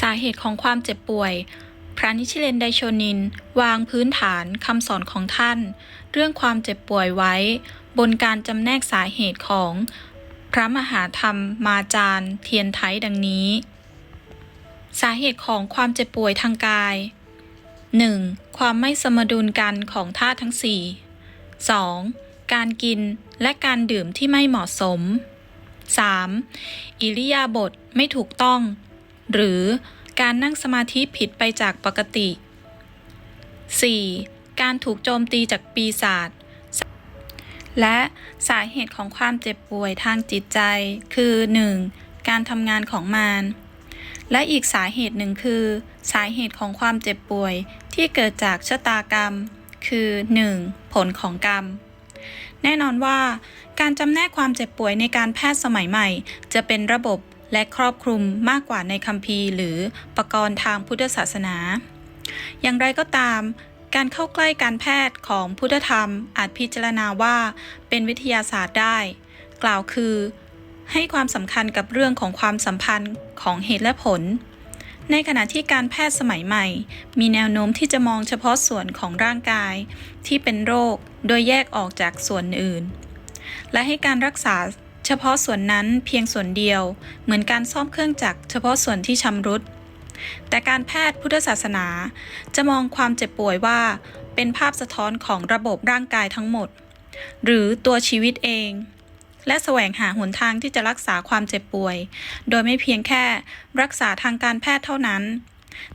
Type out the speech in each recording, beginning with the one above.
สาเหตุของความเจ็บป่วย พระนิชิเลนไดโชนิน วางพื้นฐานคำสอนของท่าน เรื่องความเจ็บป่วยไว้ บนการจำแนกสาเหตุของพระมหาธรรมมาจารย์ เทียนไทยดังนี้ สาเหตุของความเจ็บป่วยทางกาย 1. ความไม่สมดุลกันของธาตุทั้ง 4 2. การกินและการดื่มที่ไม่เหมาะสม 3. อิริยาบถไม่ถูกต้อง หรือการนั่งสมาธิผิดไปจากปกติ 4. การถูกโจมตีจากปีศาจและสาเหตุของความเจ็บป่วยทางจิตใจคือ 1. การทำงานของมารและอีกสาเหตุหนึ่งคือ สาเหตุของความเจ็บป่วยที่เกิดจากชะตากรรม คือ 1. ผลของกรรม แน่นอนว่า การจำแนกความเจ็บป่วยในการแพทย์สมัยใหม่ จะเป็นระบบ และครอบคลุมมากกว่าในคัมภีร์ หรือประกรณ์ทางพุทธศาสนา อย่างไรก็ตาม การเข้าใกล้การแพทย์ของพุทธธรรมอาจพิจารณาว่าเป็นวิทยาศาสตร์ได้ กล่าวคือ ให้ความสำคัญกับเรื่องของความสัมพันธ์ของเหตุและผล ในขณะที่การแพทย์สมัยใหม่ มีแนวโน้มที่จะมองเฉพาะส่วนของร่างกาย ที่เป็นโรค โดยแยกออกจากส่วนอื่น และให้การรักษา เฉพาะส่วนนั้นเพียงส่วนเดียว เหมือนการซ่อมเครื่องจักรเฉพาะส่วนที่ชำรุด แต่การแพทย์พุทธศาสนา จะมองความเจ็บป่วยว่า เป็นภาพสะท้อนของระบบร่างกายทั้งหมด หรือตัวชีวิตเอง และแสวงหาหนทางที่จะรักษาความเจ็บป่วย โดยไม่เพียงแค่รักษาทางการแพทย์เท่านั้น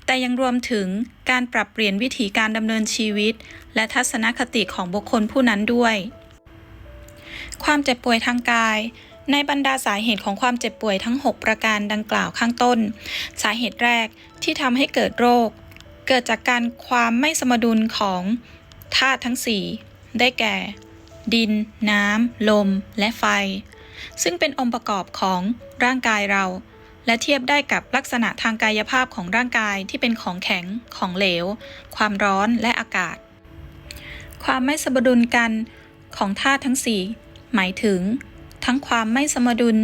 แต่ยังรวมถึงการปรับเปลี่ยนวิถีการดำเนินชีวิต และทัศนคติของบุคคลผู้นั้นด้วย ความเจ็บป่วยทางกาย ในบรรดาสาเหตุของความเจ็บป่วยทั้ง 6 ประการดังกล่าวข้างต้น สาเหตุแรกที่ทำให้เกิดโรค เกิดจากการความไม่สมดุลของธาตุทั้ง 4 ได้แก่ ดิน น้ำ ลม และไฟ ซึ่งเป็นองค์ประกอบของร่างกายเรา และเทียบได้กับลักษณะทางกายภาพของร่างกายที่เป็นของแข็ง ของเหลว ความร้อนและอากาศ ความไม่สมดุลกันของธาตุทั้ง 4 หมายถึง ทั้งความไม่สมดุล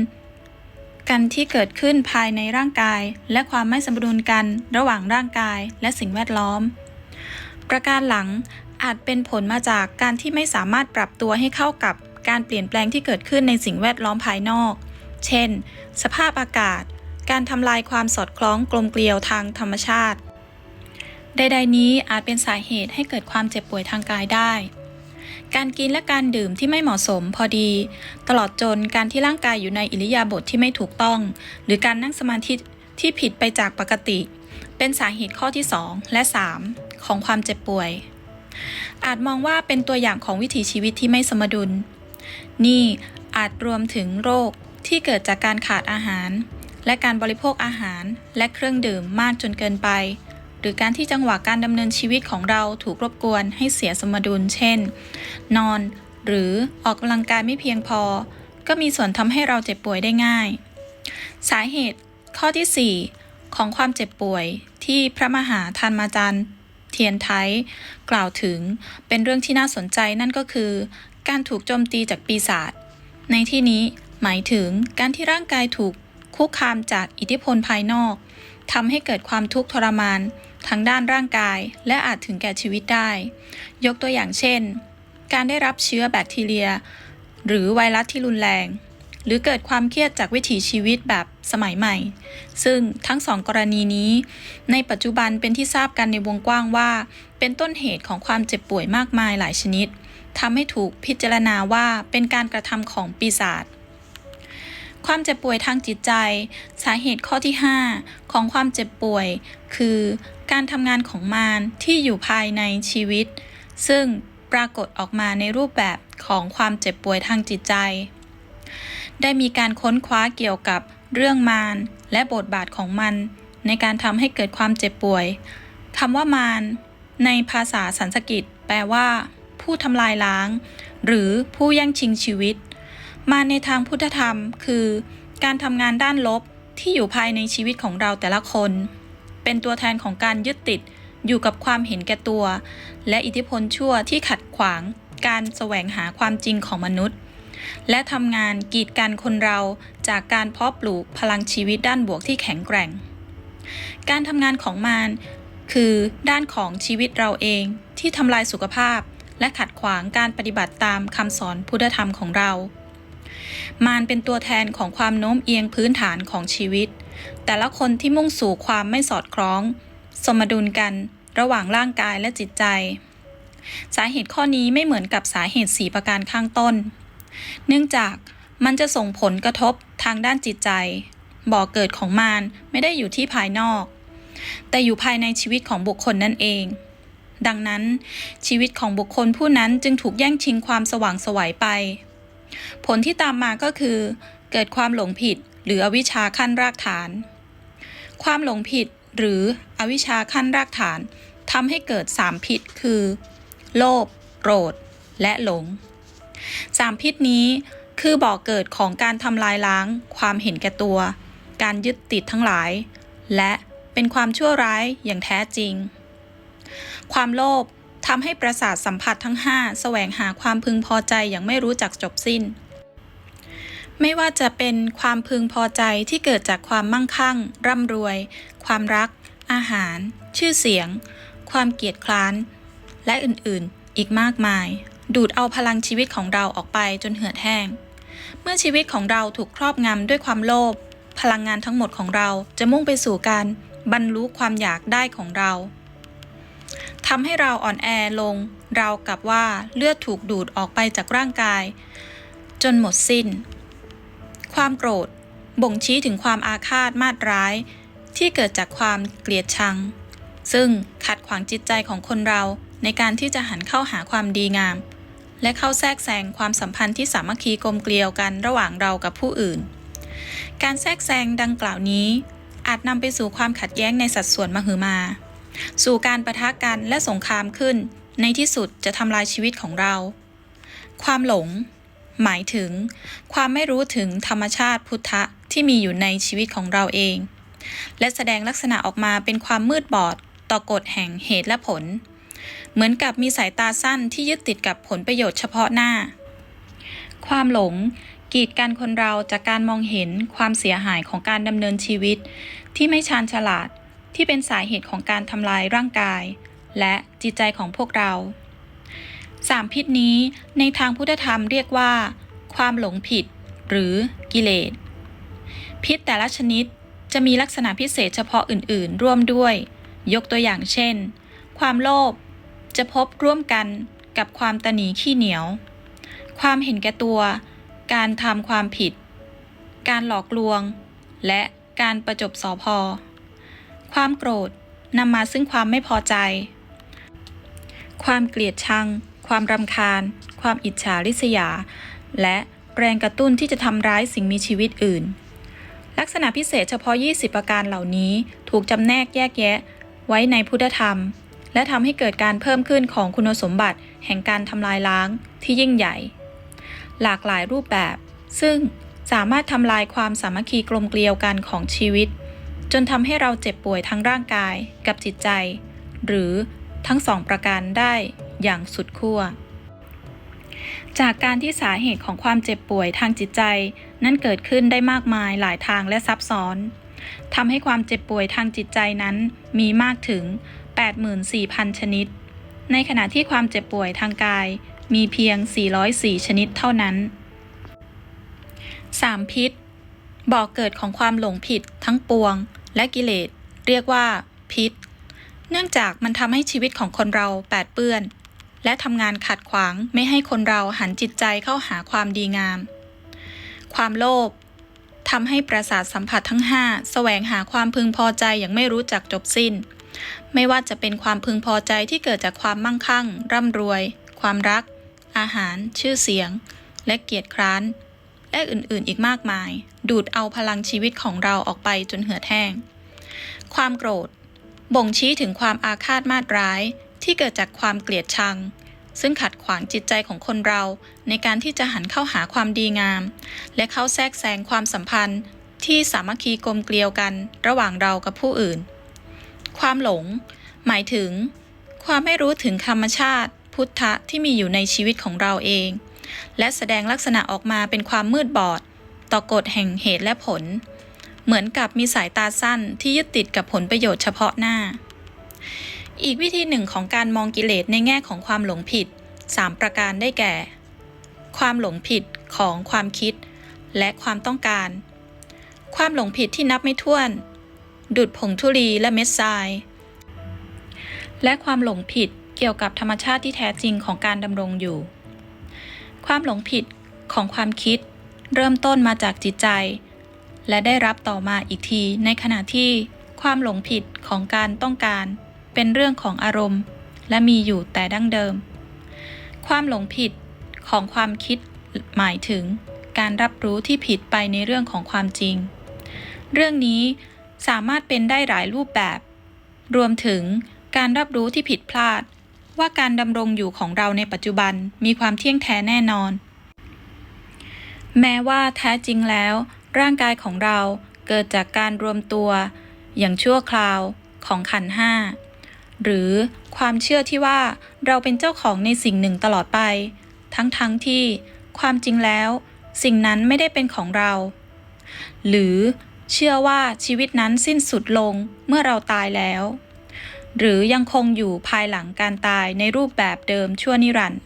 กันที่เกิดขึ้นภายในร่างกาย และความไม่สมดุลกันระหว่างร่างกายและสิ่งแวดล้อม ประการหลังอาจเป็นผลมาจากการที่ไม่สามารถปรับตัวให้เข้ากับการเปลี่ยนแปลงที่เกิดขึ้นในสิ่งแวดล้อมภายนอก เช่น สภาพอากาศ การทำลายความสอดคล้องกลมเกลียวทางธรรมชาติ ใดๆนี้อาจเป็นสาเหตุให้เกิดความเจ็บป่วยทางกายได้ การกินและการดื่มที่ไม่เหมาะสมพอดี ตลอดจนการที่ร่างกายอยู่ในอิริยาบถทที่ไม่ถูกต้อง หรือการนั่งสมาธิที่ผิดไปจากปกติ เป็นสาเหตุข้อที่ 2 และ 3 ของความเจ็บป่วย อาจมองว่าเป็นตัวอย่างของวิถีชีวิตที่ไม่สมดุล นี่อาจรวมถึงโรคที่เกิดจากการขาดอาหาร และการบริโภคอาหารและเครื่องดื่มมากจนเกินไป หรือการที่จังหวะการดำเนินชีวิตของเราถูกรบกวนให้เสียสมดุล เช่น นอน หรือออกกำลังกายไม่เพียงพอ ก็มีส่วนทำให้เราเจ็บป่วยได้ง่าย สาเหตุข้อที่ 4 ของความเจ็บป่วยที่พระมหาธรรมาจารย์เทียนไทยกล่าวถึงเป็นเรื่องที่น่าสนใจนั่นก็คือ การถูกโจมตีจากปีศาจในที่นี้หมายถึงการที่ร่างกายถูกคุกคามจากอิทธิพลภายนอกทำให้เกิดความทุกข์ทรมาน ทั้งด้านร่างกาย และอาจถึงแก่ชีวิตได้ ยกตัวอย่างเช่น การได้รับเชื้อแบคทีเรีย หรือไวรัสที่รุนแรง หรือเกิดความเครียดจากวิถีชีวิตแบบสมัยใหม่ ซึ่งทั้งสองกรณีนี้ ในปัจจุบันเป็นที่ทราบกันในวงกว้างว่า เป็นต้นเหตุของความเจ็บป่วยมากมายหลายชนิดทำให้ถูกพิจารณาว่าเป็นการกระทำของปีศาจความเจ็บป่วยทางจิตใจ สาเหตุข้อที่ 5 ของความเจ็บป่วย คือ การทำงานของมารที่อยู่ภายในชีวิต ซึ่งปรากฏออกมาในรูปแบบของความเจ็บป่วยทางจิตใจ ได้มีการค้นคว้าเกี่ยวกับเรื่องมารและบทบาทของมัน ในการทำให้เกิดความเจ็บป่วยคำว่ามารในภาษาสันสกฤตแปลว่า ผู้ทำลายล้าง หรือผู้แย่งชิงชีวิต มารในทางพุทธธรรมคือ การทำงานด้านลบที่อยู่ภายในชีวิตของเราแต่ละคน เป็นตัวแทนของการยึดติดอยู่กับความเห็นแก่ตัว และอิทธิพลชั่วที่ขัดขวาง การแสวงหาความจริงของมนุษย์ และทำงานกีดกันคนเราจากการเพาะปลูกพลังชีวิตด้านบวกที่แข็งแกร่ง การทำงานของมารคือด้านของชีวิตเราเองที่ทำลายสุขภาพ และขัดขวางการปฏิบัติตามคำสอนพุทธธรรมของเรา มารเป็นตัวแทนของความโน้มเอียงพื้นฐานของชีวิต แต่ละคนที่มุ่งสู่ความไม่สอดคล้อง สมดุลกันระหว่างร่างกายและจิตใจ สาเหตุข้อนี้ไม่เหมือนกับสาเหตุสีประการข้างต้น เนื่องจากมันจะส่งผลกระทบทางด้านจิตใจ บ่อกเกิดของมารไม่ได้อยู่ที่ภายนอก แต่อยู่ภายในชีวิตของบุคคลนั่นเอง ดังนั้นชีวิตของบุคคลผู้นั้นจึงถูกแย่งชิงความสว่างสวัยไป ผลที่ตามมาก็คือ เกิดความหลงผิดหรืออวิชชาขั้นรากฐาน ความหลงผิดหรืออวิชชาขั้นรากฐานทำให้เกิดสามพิษคือ โลภโกรธ และหลงสามพิษนี้คือบ่อกเกิดของการทำลายล้าง ความเห็นแก่ตัว การยึดติดทั้งหลาย และเป็นความชั่วร้ายอย่างแท้จริง ความโลภทำให้ประสาทสัมผัสทั้งห้าแสวงหาความพึงพอใจอย่างไม่รู้จักจบสิ้น ไม่ว่าจะเป็นความพึงพอใจที่เกิดจากความมั่งคั่ง ร่ำรวย ความรัก อาหาร ชื่อเสียง ความเกียจคร้าน และอื่นๆ อีกมากมาย ดูดเอาพลังชีวิตของเราออกไปจนเหือดแห้ง เมื่อชีวิตของเราถูกครอบงำด้วยความโลภพลังงานทั้งหมดของเราจะมุ่งไปสู่การบรรลุความอยากได้ของเราทำให้เราอ่อนแอลง เรากับว่าเลือดถูกดูดออกไปจากร่างกาย จนหมดสิ้น ความโกรธ บ่งชี้ถึงความอาฆาตมาตร้าย ที่เกิดจากความเกลียดชัง ซึ่งขัดขวางจิตใจของคนเราในการที่จะหันเข้าหาความดีงาม และเข้าแทรกแซงความสัมพันธ์ที่สามัคคีกลมเกลียวกันระหว่างเรากับผู้อื่น การแทรกแซงดังกล่าวนี้ อาจนำไปสู่ความขัดแย้งในสัดส่วนมหึมา สู่การประทะกันและสงครามขึ้น ในที่สุดจะทำลายชีวิตของเรา ความหลง หมายถึง ความไม่รู้ถึงธรรมชาติพุทธะที่มีอยู่ในชีวิตของเราเอง และแสดงลักษณะออกมาเป็นความมืดบอดต่อกฎแห่งเหตุและผล เหมือนกับมีสายตาสั้นที่ยึดติดกับผลประโยชน์เฉพาะหน้า ความหลงกีดกันคนเราจากการมองเห็นความเสียหายของการดำเนินชีวิต ที่ไม่ชาญฉลาดที่เป็นสาเหตุของการทำลายร่างกาย และจิตใจของพวกเรา สามพิษนี้ในทางพุทธธรรมเรียกว่า ความหลงผิด หรือกิเลส พิษแต่ละชนิดจะมีลักษณะพิเศษเฉพาะอื่น ๆ ร่วมด้วย ยกตัวอย่างเช่น ความโลภจะพบร่วมกันกับความตนีขี้เหนียว ความเห็นแก่ตัว การทำความผิด การหลอกลวง และการประจบสอพอ ความโกรธนำมาซึ่งความไม่พอใจ ความเกลียดชัง ความรำคาญ ความอิจฉาริษยา และแรงกระตุ้นที่จะทำร้ายสิ่งมีชีวิตอื่น ลักษณะพิเศษเฉพาะ 20 ประการเหล่านี้ถูกจำแนกแยกแยะ ไว้ในพุทธธรรม และทำให้เกิดการเพิ่มขึ้นของคุณสมบัติแห่งการทำลายล้างที่ยิ่งใหญ่ หลากหลายรูปแบบ ซึ่งสามารถทำลายความสามัคคีกลมเกลียวกันของชีวิต จนทำให้เราเจ็บป่วยทั้งร่างกายกับจิตใจ หรือทั้งสองประการได้ อย่างสุดขั้วจากการที่สาเหตุของความเจ็บป่วยทางจิตใจ นั้นเกิดขึ้นได้มากมายหลายทางและซับซ้อนทำให้ความเจ็บป่วยทางจิตใจนั้นมีมากถึง 84,000 ชนิด ในขณะที่ความเจ็บป่วยทางกายมีเพียง 404 ชนิดเท่านั้น 3. พิษบ่อกเกิดของความหลงผิดทั้งปวง และกิเลส เรียกว่า พิษ เนื่องจากมันทำให้ชีวิตของคนเราแปดเปื้อน และทำงานขัดขวางไม่ให้คนเราหันจิตใจเข้าหาความดีงาม ความโลภทำให้ประสาทสัมผัสทั้งห้าแสวงหาความพึงพอใจอย่างไม่รู้จักจบสิ้น ไม่ว่าจะเป็นความพึงพอใจที่เกิดจากความมั่งคั่ง ร่ำรวย ความรัก อาหาร ชื่อเสียง และเกียรติคร้าน และอื่นๆอีกมากมาย ดูดเอาพลังชีวิตของเราออกไปจนเหือดแห้ง ความโกรธบ่งชี้ถึงความอาฆาตมาตร้าย ที่เกิดจากความเกลียดชัง ซึ่งขัดขวางจิตใจของคนเราในการที่จะหันเข้าหาความดีงาม และเข้าแทรกแซงความสัมพันธ์ ที่สามัคคีกลมเกลียวกันระหว่างเรากับผู้อื่น ความหลง หมายถึง ความไม่รู้ถึงธรรมชาติ พุทธะที่มีอยู่ในชีวิตของเราเอง และแสดงลักษณะออกมาเป็นความมืดบอด ต่อกฎแห่งเหตุและผล เหมือนกับมีสายตาสั้นที่ยึดติดกับผลประโยชน์เฉพาะหน้า อีกวิธีหนึ่งของการมองกิเลสในแง่ของความหลงผิด 3 ประการได้แก่ ความหลงผิดของความคิด และความต้องการ ความหลงผิดที่นับไม่ถ้วน ดุดผงธุลีและเม็ดทราย และความหลงผิดเกี่ยวกับธรรมชาติที่แท้จริงของการดำรงอยู่ ความหลงผิดของความคิด เริ่มต้นมาจากจิตใจ และได้รับต่อมาอีกทีในขณะที่ความหลงผิดของการต้องการ เป็นเรื่องของอารมณ์ และมีอยู่แต่ดั้งเดิม ความหลงผิดของความคิดหมายถึง การรับรู้ที่ผิดไปในเรื่องของความจริง เรื่องนี้สามารถเป็นได้หลายรูปแบบ รวมถึงการรับรู้ที่ผิดพลาด ว่าการดำรงอยู่ของเราในปัจจุบันมีความเที่ยงแท้แน่นอน แม้ว่าแท้จริงแล้ว ร่างกายของเราเกิดจากการรวมตัว อย่างชั่วคราวของขันห้า หรือความเชื่อที่ว่าเราเป็นเจ้าของในสิ่งหนึ่งตลอดไป ทั้งๆทที่ความจริงแล้ว สิ่งนั้นไม่ได้เป็นของเรา หรือเชื่อว่าชีวิตนั้นสิ้นสุดลงเมื่อเราตายแล้ว หรือยังคงอยู่ภายหลังการตายในรูปแบบเดิมชั่วนิรันดร์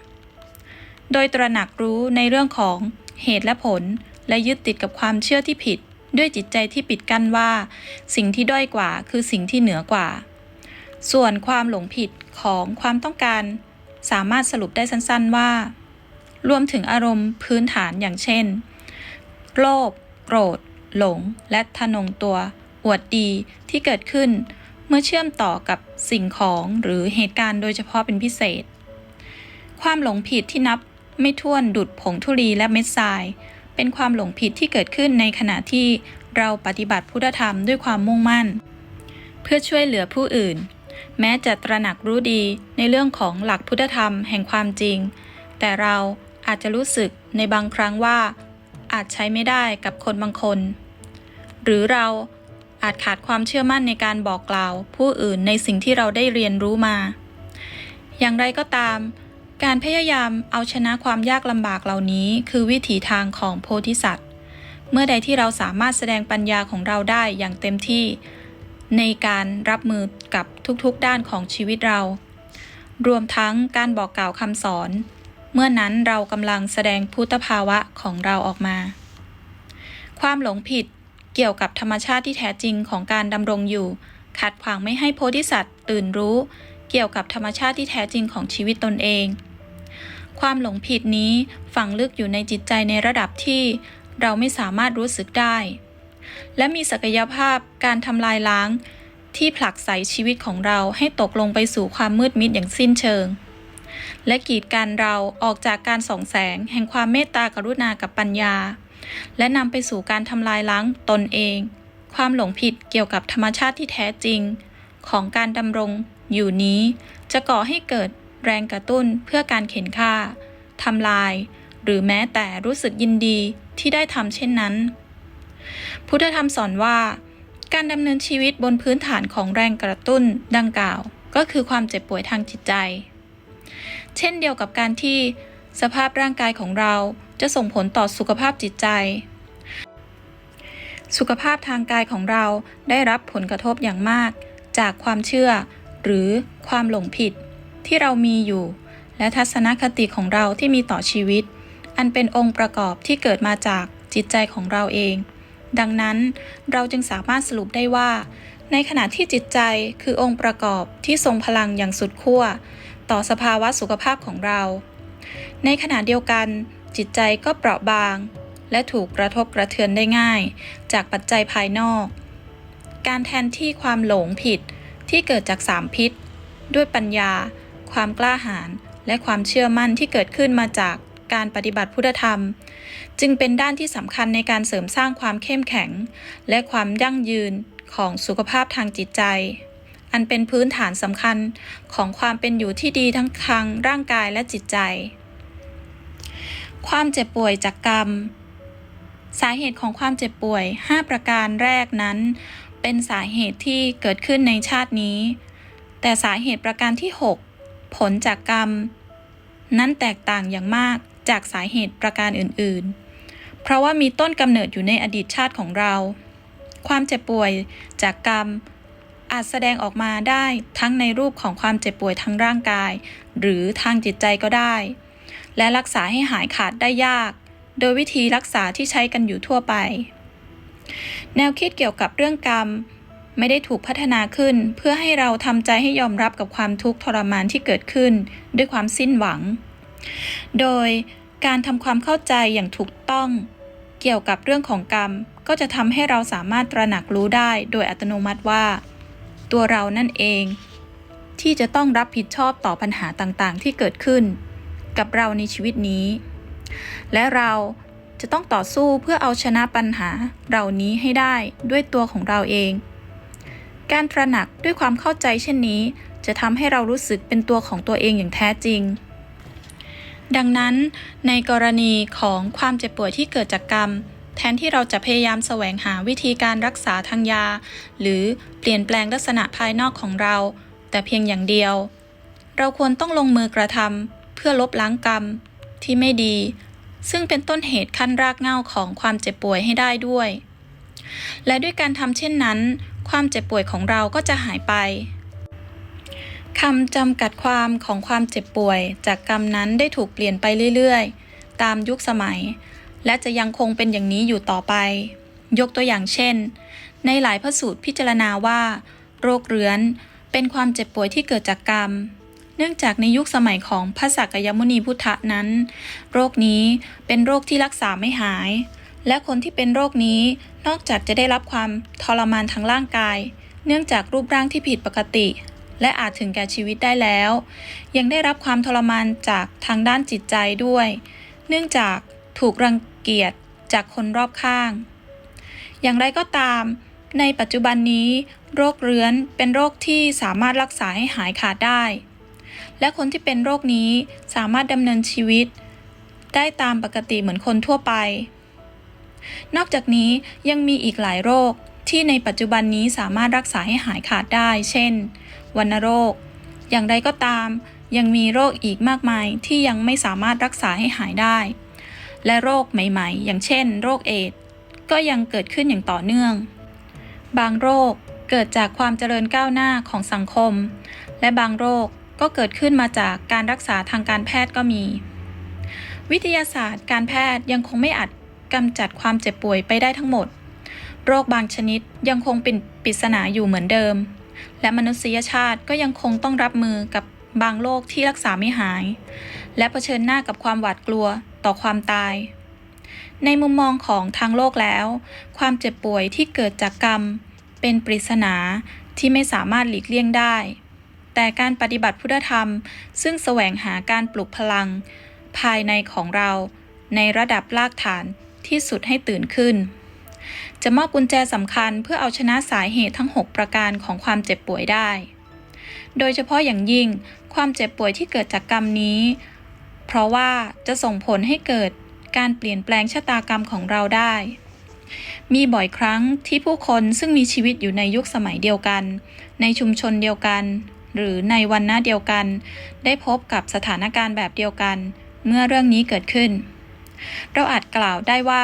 โดยตระหนักรู้ในเรื่องของเหตุและผลและยึดติดกับความเชื่อที่ผิด ด้วยจิตใจที่ปิดกั้นว่า สิ่งที่ด้อยกว่าคือสิ่งที่เหนือกว่า ส่วนความหลงผิดของความต้องการ สามารถสรุปได้สั้นๆว่า รวมถึงอารมณ์พื้นฐานอย่างเช่น โลภ โกรธ หลง และทะนงตัว อวดดีที่เกิดขึ้น เมื่อเชื่อมต่อกับสิ่งของหรือเหตุการณ์โดยเฉพาะเป็นพิเศษ ความหลงผิดที่นับไม่ถ้วนดุดผงธุลีและเม็ดทราย เป็นความหลงผิดที่เกิดขึ้นในขณะที่เราปฏิบัติพุทธธรรมด้วยความมุ่งมั่น เพื่อช่วยเหลือผู้อื่น แม้จะตระหนักรู้ดีในเรื่องของหลักพุทธธรรมแห่งความจริง แต่เราอาจจะรู้สึกในบางครั้งว่า อาจใช้ไม่ได้กับคนบางคน หรือเราอาจขาดความเชื่อมั่นในการบอกกล่าว ผู้อื่นในสิ่งที่เราได้เรียนรู้มา อย่างไรก็ตาม การพยายามเอาชนะความยากลำบากเหล่านี้คือวิถีทางของโพธิสัตว์ เมื่อใดที่เราสามารถแสดงปัญญาของเราได้อย่างเต็มที่ ในการรับมือกับทุกๆด้านของชีวิตเรา รวมทั้งการบอกกล่าวคำสอน เมื่อนั้นเรากำลังแสดงพุทธภาวะของเราออกมา ความหลงผิดเกี่ยวกับธรรมชาติที่แท้จริงของการดำรงอยู่ ขัดขวางไม่ให้โพธิสัตว์ตื่นรู้ เกี่ยวกับธรรมชาติที่แท้จริงของชีวิตตนเอง ความหลงผิดนี้ฝังลึกอยู่ในจิตใจในระดับที่เราไม่สามารถรู้สึกได้ และมีศักยภาพการทำลายล้าง ที่ผลักไสชีวิตของเราให้ตกลงไปสู่ความมืดมิดอย่างสิ้นเชิง และกีดกันเราออกจากการส่องแสง แห่งความเมตตากรุณากับปัญญา และนำไปสู่การทำลายล้างตนเอง ความหลงผิดเกี่ยวกับธรรมชาติที่แท้จริง ของการดำรงอยู่นี้จะก่อให้เกิดแรงกระตุ้นเพื่อการเข็นฆ่าทำลาย หรือแม้แต่รู้สึกยินดีที่ได้ทำเช่นนั้น พุทธธรรมสอนว่า การดำเนินชีวิตบนพื้นฐานของแรงกระตุ้นดังกล่าว ก็คือความเจ็บป่วยทางจิตใจ เช่นเดียวกับการที่สภาพร่างกายของเราจะส่งผลต่อสุขภาพจิตใจ สุขภาพทางกายของเราได้รับผลกระทบอย่างมาก จากความเชื่อ หรือความหลงผิด ที่เรามีอยู่ และทัศนคติของเราที่มีต่อชีวิต อันเป็นองค์ประกอบที่เกิดมาจากจิตใจของเราเอง ดังนั้นเราจึงสามารถสรุปได้ว่า ในขณะที่จิตใจคือองค์ประกอบที่ทรงพลังอย่างสุดขั้วต่อสภาวะสุขภาพของเรา ในขณะเดียวกัน จิตใจก็เปราะบาง และถูกกระทบกระเทือนได้ง่าย จากปัจจัยภายนอก การแทนที่ความหลงผิดที่เกิดจากสามพิษ ด้วยปัญญา ความกล้าหาญและความเชื่อมั่นที่เกิดขึ้นมาจาก การปฏิบัติพุทธธรรม จึงเป็นด้านที่สำคัญในการเสริมสร้างความเข้มแข็ง และความยั่งยืนของสุขภาพทางจิตใจ อันเป็นพื้นฐานสำคัญของความเป็นอยู่ที่ดีทั้งทางร่างกายและจิตใจ ความเจ็บป่วยจากกรรม สาเหตุของความเจ็บป่วย 5 ประการแรกนั้น เป็นสาเหตุที่เกิดขึ้นในชาตินี้ แต่สาเหตุประการที่ 6 ผลจากกรรม นั้นแตกต่างอย่างมาก จากสาเหตุประการอื่นๆ เพราะว่ามีต้นกำเนิดอยู่ในอดีตชาติของเรา ความเจ็บป่วยจากกรรมอาจแสดงออกมาได้ทั้งในรูปของความเจ็บป่วยทางร่างกาย หรือทางจิตใจก็ได้ และรักษาให้หายขาดได้ยาก โดยวิธีรักษาที่ใช้กันอยู่ทั่วไป แนวคิดเกี่ยวกับเรื่องกรรม ไม่ได้ถูกพัฒนาขึ้น เพื่อให้เราทำใจให้ยอมรับกับความทุกข์ทรมานที่เกิดขึ้น ด้วยความสิ้นหวัง โดยการทำความเข้าใจอย่างถูกต้อง เกี่ยวกับเรื่องของกรรม ก็จะทำให้เราสามารถตระหนักรู้ได้โดยอัตโนมัติว่า ตัวเรานั่นเอง ที่จะต้องรับผิดชอบต่อปัญหาต่างๆ ที่เกิดขึ้น กับเราในชีวิตนี้ และเราจะต้องต่อสู้เพื่อเอาชนะปัญหาเหล่านี้ให้ได้ด้วยตัวของเราเอง การตระหนักด้วยความเข้าใจเช่นนี้ จะทำให้เรารู้สึกเป็นตัวของตัวเองอย่างแท้จริง ดังนั้น ในกรณีของความเจ็บป่วยที่เกิดจากกรรม แทนที่เราจะพยายามแสวงหาวิธีการรักษาทางยา หรือเปลี่ยนแปลงลักษณะภายนอกของเรา แต่เพียงอย่างเดียว เราควรต้องลงมือกระทำเพื่อลบล้างกรรมที่ไม่ดี ซึ่งเป็นต้นเหตุขั้นรากเหง้าของความเจ็บป่วยให้ได้ด้วย และด้วยการทำเช่นนั้น ความเจ็บป่วยของเราก็จะหายไป คำจำกัดความของความเจ็บป่วย จากกรรมนั้นได้ถูกเปลี่ยนไปเรื่อยๆ ตามยุคสมัย และจะยังคงเป็นอย่างนี้อยู่ต่อไป ยกตัวอย่างเช่น ในหลายพระสูตรพิจารณาว่า โรคเรื้อนเป็นความเจ็บป่วยที่เกิดจากกรรม เนื่องจากในยุคสมัยของพระสักยมุนีพุทธะนั้น โรคนี้เป็นโรคที่รักษาไม่หาย และคนที่เป็นโรคนี้นอกจากจะได้รับความทรมานทางร่างกาย เนื่องจากรูปร่างที่ผิดปกติ และอาจถึงแก่ชีวิตได้แล้ว ยังได้รับความทรมานจากทางด้านจิตใจด้วย เนื่องจากถูกรังเกียจจากคนรอบข้าง อย่างไรก็ตาม ในปัจจุบันนี้ โรคเรื้อนเป็นโรคที่สามารถรักษาให้หายขาดได้ และคนที่เป็นโรคนี้สามารถดำเนินชีวิต ได้ตามปกติเหมือนคนทั่วไป นอกจากนี้ยังมีอีกหลายโรคที่ในปัจจุบันนี้สามารถรักษาให้หายขาดได้ เช่น วัณโรค อย่างไรก็ตาม ยังมีโรคอีกมากมายที่ยังไม่สามารถรักษาให้หายได้ และโรคใหม่ๆ อย่างเช่น โรคเอดก็ยังเกิดขึ้นอย่างต่อเนื่อง บางโรคเกิดจากความเจริญก้าวหน้าของสังคม และบางโรคก็เกิดขึ้นมาจากการรักษาทางการแพทย์ก็มี วิทยาศาสตร์การแพทย์ยังคงไม่อาจกำจัดความเจ็บป่วยไปได้ทั้งหมด โรคบางชนิดยังคงเป็นปริศนาอยู่เหมือนเดิม และมนุษยชาติก็ยังคงต้องรับมือกับบางโรคที่รักษาไม่หาย และะเผชิญหน้ากับความหวาดกลัวต่อความตาย ในมุมมองของทางโลกแล้ว ความเจ็บป่วยที่เกิดจากกรรม เป็นปริศนาที่ไม่สามารถหลีกเลี่ยงได้ แต่การปฏิบัติพุทธธรรม ซึ่งแสวงหาการปลุกพลัง ภายในของเราในระดับรากฐานที่สุดให้ตื่นขึ้น จะมอบกุญแจสำคัญเพื่อเอาชนะสาเหตุทั้ง 6 ประการของความเจ็บป่วยได้ โดยเฉพาะอย่างยิ่งความเจ็บป่วยที่เกิดจากกรรมนี้ เพราะว่าจะส่งผลให้เกิดการเปลี่ยนแปลงชะตากรรมของเราได้ มีบ่อยครั้งที่ผู้คนซึ่งมีชีวิตอยู่ในยุคสมัยเดียวกัน ในชุมชนเดียวกัน หรือในวันหน้าเดียวกัน ได้พบกับสถานการณ์แบบเดียวกัน เมื่อเรื่องนี้เกิดขึ้น เราอาจกล่าวได้ว่า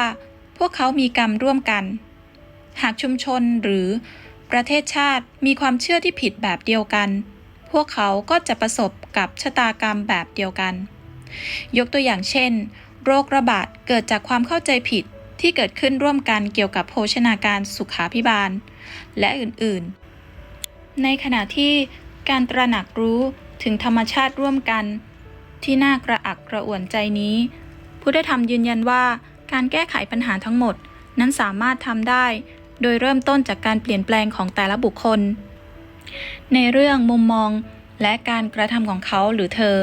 พวกเขามีกรรมร่วมกัน หากชุมชนหรือประเทศชาติมีความเชื่อที่ผิดแบบเดียวกัน พวกเขาก็จะประสบกับชะตากรรมแบบเดียวกัน ยกตัวอย่างเช่น โรคระบาดเกิดจากความเข้าใจผิดที่เกิดขึ้นร่วมกันเกี่ยวกับโภชนาการสุขาพิบาล และอื่นๆ ในขณะที่การตระหนักรู้ถึงธรรมชาติร่วมกัน ที่น่ากระอักกระอ่วนใจนี้ พุทธธรรมยืนยันว่า การแก้ไขปัญหาทั้งหมด นั้นสามารถทำได้ โดยเริ่มต้นจากการเปลี่ยนแปลงของแต่ละบุคคล ในเรื่องมุมมองและการกระทำของเขาหรือเธอ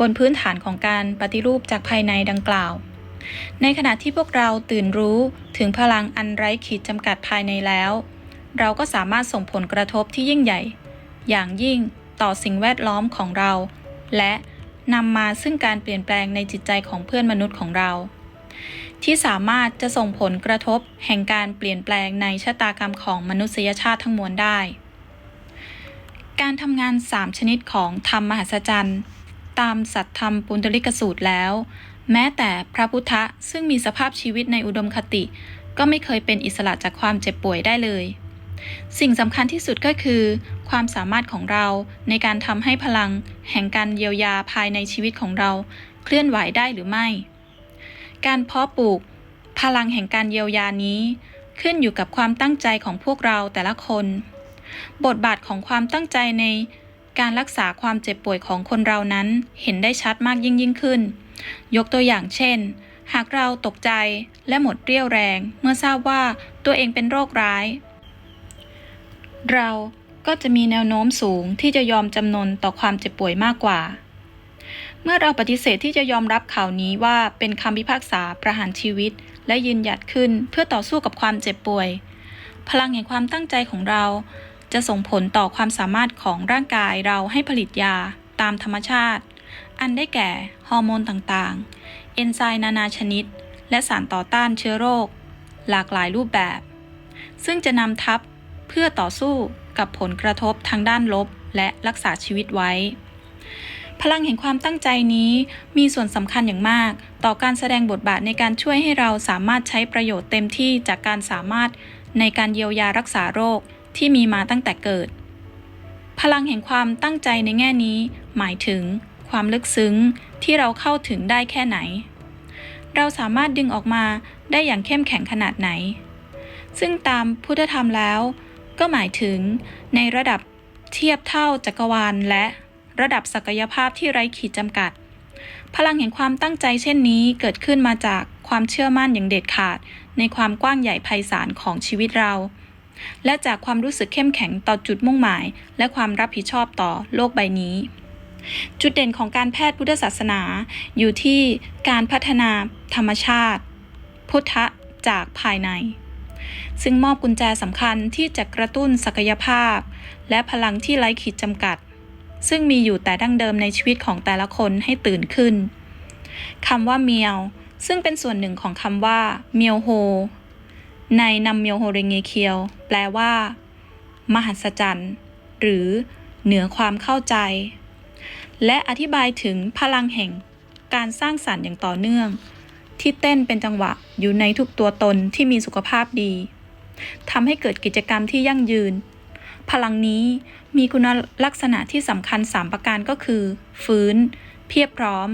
บนพื้นฐานของการปฏิรูปจากภายในดังกล่าว ในขณะที่พวกเราตื่นรู้ถึงพลังอันไร้ขีดจำกัดภายในแล้ว เราก็สามารถส่งผลกระทบที่ยิ่งใหญ่ อย่างยิ่งต่อสิ่งแวดล้อมของเรา และนำมาซึ่งการเปลี่ยนแปลงในจิตใจของเพื่อนมนุษย์ของเรา ที่สามารถจะส่งผลกระทบแห่งการเปลี่ยนแปลงในชะตากรรมของมนุษยชาติทั้งมวลได้ การทำงาน 3 ชนิดของธรรมมหัศจรรย์ตามสัตธรรมปุณณลิกสูตรแล้ว แม้แต่พระพุทธซึ่งมีสภาพชีวิตในอุดมคติ ก็ไม่เคยเป็นอิสระจากความเจ็บป่วยได้เลย สิ่งสำคัญที่สุดก็คือ ความสามารถของเราในการทำให้พลัง แห่งการเยียวยาภายในชีวิตของเรา เคลื่อนไหวได้หรือไม่ การเพาะปลูก พลังแห่งการเยียวยานี้ ขึ้นอยู่กับความตั้งใจของพวกเราแต่ละคน บทบาทของความตั้งใจในการรักษาความเจ็บป่วยของคนเรานั้นเห็นได้ชัดมากยิ่งยิ่งขึ้น ยกตัวอย่างเช่น หากเราตกใจและหมดเรี่ยวแรงเมื่อทราบว่าตัวเองเป็นโรคร้าย เราก็จะมีแนวโน้มสูงที่จะยอมจำนนต่อความเจ็บป่วยมากกว่า เมื่อเราปฏิเสธที่จะยอมรับข่าวนี้ว่าเป็นคำพิพากษาประหารชีวิต และยืนหยัดขึ้นเพื่อต่อสู้กับความเจ็บป่วย พลังแห่งความตั้งใจของเรา จะส่งผลต่อความสามารถของร่างกายเราให้ผลิตยาตามธรรมชาติ อันได้แก่ฮอร์โมนต่างๆ เอนไซม์นานาชนิด และสารต่อต้านเชื้อโรค หลากหลายรูปแบบ ซึ่งจะนำทัพเพื่อต่อสู้กับผลกระทบทางด้านลบและรักษาชีวิตไว้ พลังแห่งความตั้งใจนี้มีส่วนสำคัญอย่างมาก ต่อการแสดงบทบาทในการช่วยให้เราสามารถใช้ประโยชน์เต็มที่จากการสามารถในการเยียวยารักษาโรคที่มีมาตั้งแต่เกิด พลังแห่งความตั้งใจในแง่นี้ หมายถึง ความลึกซึ้งที่เราเข้าถึงได้แค่ไหน เราสามารถดึงออกมาได้อย่างเข้มแข็งขนาดไหน ซึ่งตามพุทธธรรมแล้ว ก็หมายถึงในระดับเทียบเท่าจักรวาลและ ระดับศักยภาพที่ไร้ขีดจำกัด พลังแห่งความตั้งใจเช่นนี้เกิดขึ้นมาจากความเชื่อมั่นอย่างเด็ดขาด ในความกว้างใหญ่ไพศาลของชีวิตเรา และจากความรู้สึกเข้มแข็งต่อจุดมุ่งหมาย และความรับผิดชอบต่อโลกใบนี้ จุดเด่นของการแพทย์พุทธศาสนา อยู่ที่การพัฒนาธรรมชาติ พุทธะจากภายในซึ่งมอบกุญแจสำคัญที่จะกระตุ้นศักยภาพ และพลังที่ไร้ขีดจำกัด ซึ่งมีอยู่แต่ดั้งเดิมในชีวิตของแต่ละคนให้ตื่นขึ้นคำว่าเมียว ซึ่งเป็นส่วนหนึ่งของคำว่าเมียวโฮ ในนำเมียวโฮเรงเงเคียว แปลว่า มหัศจรรย์หรือเหนือความเข้าใจ และอธิบายถึงพลังแห่งการสร้างสรรค์อย่างต่อเนื่อง ที่เต้นเป็นจังหวะอยู่ในทุกตัวตนที่มีสุขภาพดีทำให้เกิดกิจกรรมที่ยั่งยืน พลังนี้มีคุณลักษณะที่สำคัญ 3 ประการก็คือ ฟื้น เพียบพร้อม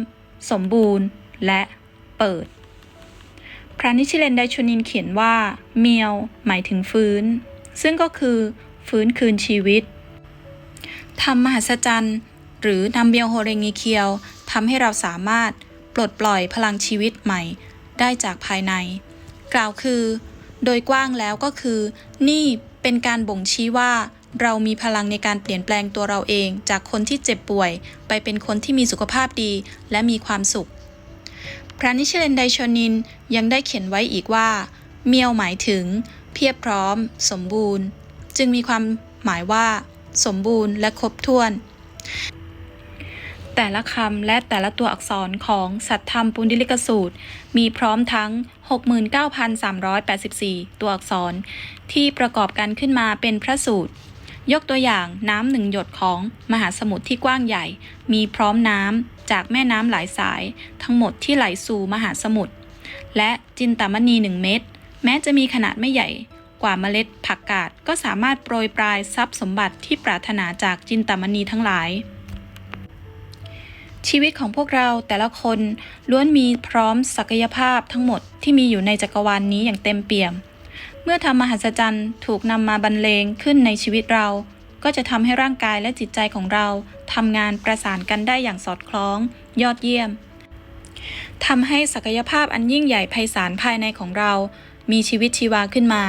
สมบูรณ์ และเปิด พระนิชิเลนไดชนินเขียนว่า เมียว หมายถึงฟื้น ซึ่งก็คือ ฟื้นคืนชีวิตทำมหัศจรรย์หรือนำเบียวโฮเรงงีเคียวทำให้เราสามารถปลดปล่อยพลังชีวิตใหม่ได้จากภายใน กล่าวคือ โดยกว้างแล้วก็คือ นี่เป็นการบ่งชี้ว่า เรามีพลังในการเปลี่ยนแปลงตัวเราเอง จากคนที่เจ็บป่วย ไปเป็นคนที่มีสุขภาพดีและมีความสุข พระนิชเลนไดชนินยังได้เขียนไว้อีกว่า เมียวหมายถึง เพียบพร้อม สมบูรณ์ จึงมีความหมายว่า สมบูรณ์และครบถ้วน แต่ละคำและแต่ละตัวอักษรของสัตธรรมปุณดิลิกสูตร มีพร้อมทั้ง 69,384 ตัวอักษร ที่ประกอบกันขึ้นมาเป็นพระสูตร ยกตัวอย่างน้ำหนึ่งหยดของมหาสมุทรที่กว้างใหญ่ มีพร้อมน้ำจากแม่น้ำหลายสาย ทั้งหมดที่ไหลสู่มหาสมุทรและจินตามณีหนึ่งเม็ดแม้จะมีขนาดไม่ใหญ่กว่าเมล็ดผักกาดก็สามารถโปรยปลายทรัพย์สมบัติที่ปรารถนาจากจินตามณีทั้งหลาย ชีวิตของพวกเราแต่ละคนล้วนมีพร้อมศักยภาพทั้งหมดที่มีอยู่ในจักรวาลนนี้อย่างเต็มเปี่ยม เมื่อธรรมมหัศจรรย์ถูกนำมาบรรเลงขึ้นในชีวิตเรา ก็จะทำให้ร่างกายและจิตใจของเราทำงานประสานกันได้อย่างสอดคล้อง ยอดเยี่ยมทำให้ศักยภาพอันยิ่งใหญ่ไพศาลภายในของเรา มีชีวิตชีวาขึ้นมา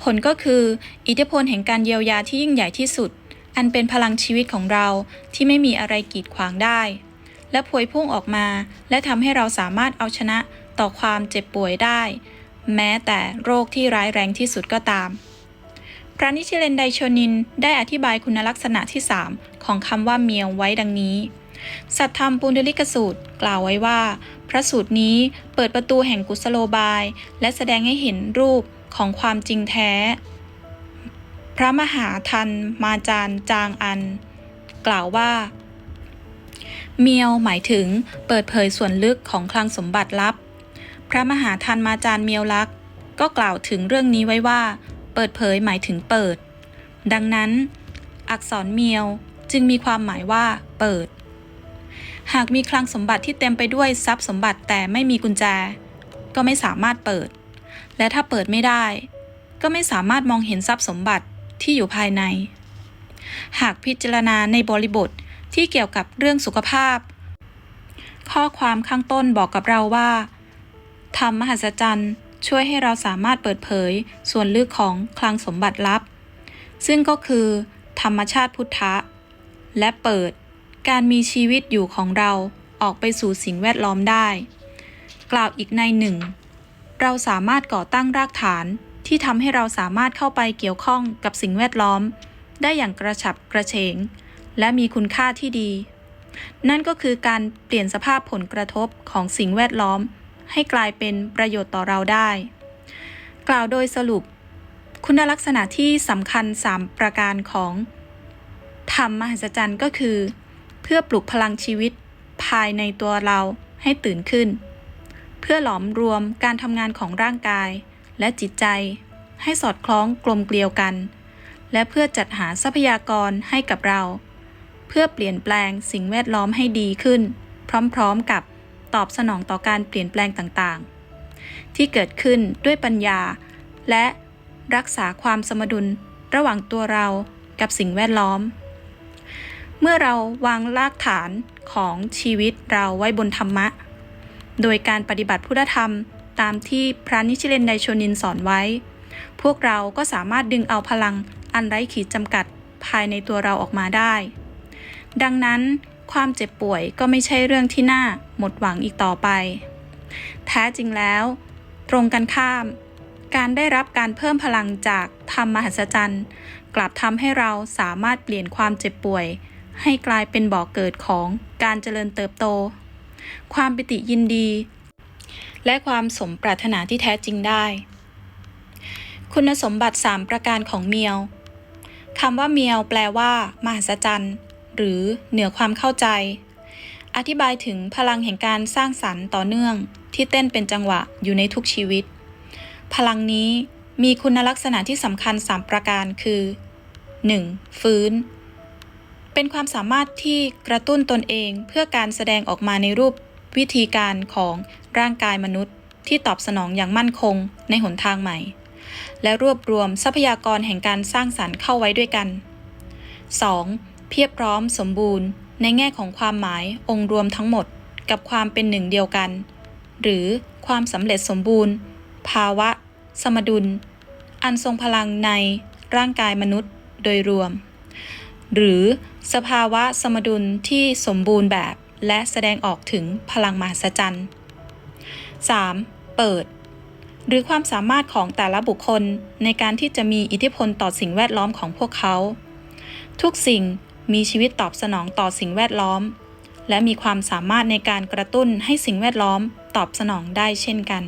ผลก็คือ อิทธิพลแห่งการเยียวยาที่ยิ่งใหญ่ที่สุด อันเป็นพลังชีวิตของเราที่ไม่มีอะไรกีดขวางได้ และพวยพุ่งออกมา และทำให้เราสามารถเอาชนะต่อความเจ็บป่วยได้ แม้แต่โรคที่ร้ายแรงที่สุดก็ตาม พระนิชิเลนไดโชนินได้อธิบายคุณลักษณะที่ 3 ของคำว่าเมียวไว้ดังนี้ สัตธรรมปุณดลิกสูตร กล่าวไว้ว่า พระสูตรนี้เปิดประตูแห่งกุศโลบาย และแสดงให้เห็นรูปของความจริงแท้ พระมหาทันมาจารย์จางอัน กล่าวว่าเมียวหมายถึงเปิดเผยส่วนลึกของคลังสมบัติลับ พระมหาทันมาจารย์เมียวลักษ์ก็กล่าวถึงเรื่องนี้ไว้ว่า เปิดเผยหมายถึงเปิด ดังนั้น อักษรเมียวจึงมีความหมายว่า เปิด หากมีคลังสมบัติที่เต็มไปด้วยทรัพย์สมบัติแต่ไม่มีกุญแจ ก็ไม่สามารถเปิด และถ้าเปิดไม่ได้ ก็ไม่สามารถมองเห็นทรัพย์สมบัติที่อยู่ภายใน หากพิจารณาในบริบทที่เกี่ยวกับเรื่องสุขภาพ ข้อความข้างต้นบอกกับเราว่า ธรรมมหัศจรรย์ ช่วยให้เราสามารถเปิดเผย ส่วนลึกของคลังสมบัติลับ ซึ่งก็คือ ธรรมชาติพุทธะ และเปิด การมีชีวิตอยู่ของเราออกไปสู่สิ่งแวดล้อมได้ กล่าวอีกในหนึ่ง เราสามารถก่อตั้งรากฐานที่ทำให้เราสามารถเข้าไปเกี่ยวข้องกับสิ่งแวดล้อม ได้อย่างกระฉับกระเฉง และมีคุณค่าที่ดี นั่นก็คือการเปลี่ยนสภาพผลกระทบของสิ่งแวดล้อม ให้กลายเป็นประโยชน์ต่อเราได้ กล่าวโดยสรุป คุณลักษณะที่สำคัญ 3 ประการของธรรมมหัศจรรย์ก็คือ เพื่อปลุกพลังชีวิตภายในตัวเราให้ตื่นขึ้น เพื่อหลอมรวมการทำงานของร่างกาย และจิตใจ ให้สอดคล้องกลมเกลียวกัน และเพื่อจัดหาทรัพยากรให้กับเรา เพื่อเปลี่ยนแปลงสิ่งแวดล้อมให้ดีขึ้น พร้อมๆกับ ตอบสนองต่อการเปลี่ยนแปลงต่างๆ ที่เกิดขึ้นด้วยปัญญา และรักษาความสมดุลระหว่างตัวเรากับสิ่งแวดล้อม เมื่อเราวางรากฐานของชีวิตเราไว้บนธรรมะ โดยการปฏิบัติพุทธธรรมตามที่พระนิชิเลนไดโชนินสอนไว้ พวกเราก็สามารถดึงเอาพลังอันไร้ขีดจำกัดภายในตัวเราออกมาได้ ดังนั้น ความเจ็บป่วยก็ไม่ใช่เรื่องที่น่าหมดหวังอีกต่อไป แท้จริงแล้ว ตรงกันข้าม การได้รับการเพิ่มพลังจากธรรมมหัศจรรย์ กลับทำให้เราสามารถเปลี่ยนความเจ็บป่วย ให้กลายเป็นบ่อกเกิดของการเจริญเติบโต ความปิติยินดี และความสมปรารถนาที่แท้จริงได้ คุณสมบัติ 3 ประการของเมียวคำว่าเมียวแปลว่ามหัศจรรย์ หรือเหนือความเข้าใจ อธิบายถึงพลังแห่งการสร้างสรรค์ต่อเนื่อง ที่เต้นเป็นจังหวะอยู่ในทุกชีวิต พลังนี้มีคุณลักษณะที่สำคัญ 3 ประการคือ 1. ฟื้น เป็นความสามารถที่กระตุ้นตนเองเพื่อการแสดงออกมาในรูปวิธีการของร่างกายมนุษย์ ที่ตอบสนองอย่างมั่นคงในหนทางใหม่ และรวบรวมทรัพยากรแห่งการสร้างสรรค์เข้าไว้ด้วยกัน 2. เพียบพร้อมสมบูรณ์ ในแง่ของความหมายองค์รวมทั้งหมด กับความเป็นหนึ่งเดียวกัน หรือความสำเร็จสมบูรณ์ ภาวะ สมดุล อันทรงพลังในร่างกายมนุษย์โดยรวม หรือสภาวะสมดุลที่สมบูรณ์แบบและแสดงออกถึงพลังมหัศจรรย์ 3. เปิด หรือความสามารถของแต่ละบุคคลในการที่จะมีอิทธิพลต่อสิ่งแวดล้อมของพวกเขา ทุกสิ่ง มีชีวิตตอบสนองต่อสิ่งแวดล้อม และมีความสามารถในการกระตุ้นให้สิ่งแวดล้อมตอบสนองได้เช่นกัน